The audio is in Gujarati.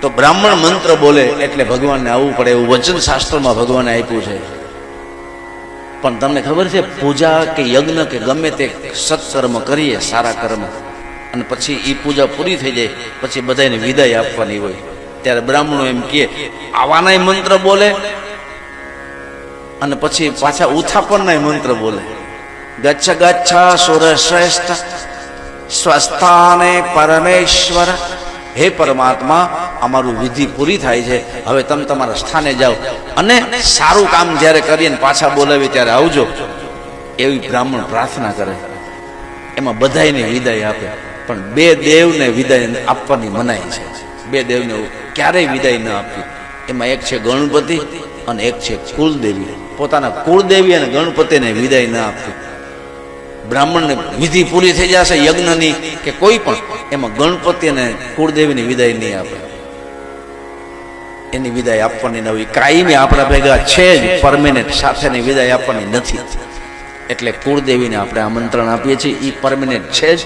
તો બ્રાહ્મણ મંત્ર બોલે એટલે ભગવાનને આવવું પડે એવું વચન શાસ્ત્રમાં ભગવાને આપ્યું છે. પણ તમને ખબર છે, પૂજા કે યજ્ઞ કે ગમે તે સત્કર્મ કરીએ, સારા કર્મ, અને પછી એ પૂજા પૂરી થઈ જાય, પછી બધાને વિદાય આપવાની હોય. ત્યારે બ્રાહ્મણો એમ કહે, આવાનાય મંત્ર બોલે, અને પછી પાછા ઉથાપનનાય મંત્ર બોલે. ગચ્છ ગચ્છ સુર શ્રેષ્ઠ સ્વસ્થાને પરમેશ્વર હે પરમાત્મા, અમારું વિધિ પૂરી થાય છે. હવે તમે તમારા સ્થાને જાઓ અને સારું કામ જ્યારે કરીએ ને પાછા બોલાવી ત્યારે આવજો. એવી બ્રાહ્મણ પ્રાર્થના કરે. એમાં બધાયને વિદાય આપે. પણ બે દેવને વિદાય આપવાની મનાઈ છે. બે દેવને ક્યારેય વિદાય ન આપવી. એમાં એક છે ગણપતિ અને એક છે કુલદેવી પોતાના કુળદેવી અને ગણપતિને વિદાય ન આપવી. બ્રાહ્મણને વિધિ પૂરી થઈ જશે યજ્ઞની કે કોઈ પણ એમાં ગણપતિ અને કુળદેવીની વિદાય નહીં આપે. એની વિદાય આપવાની નવી કાયમી આપણા ભેગા છે જ, પરમેનન્ટ સાથેની વિદાય આપવાની નથી. એટલે કુળદેવીને આપણે આમંત્રણ આપીએ છીએ એ પરમેનન્ટ છે જ.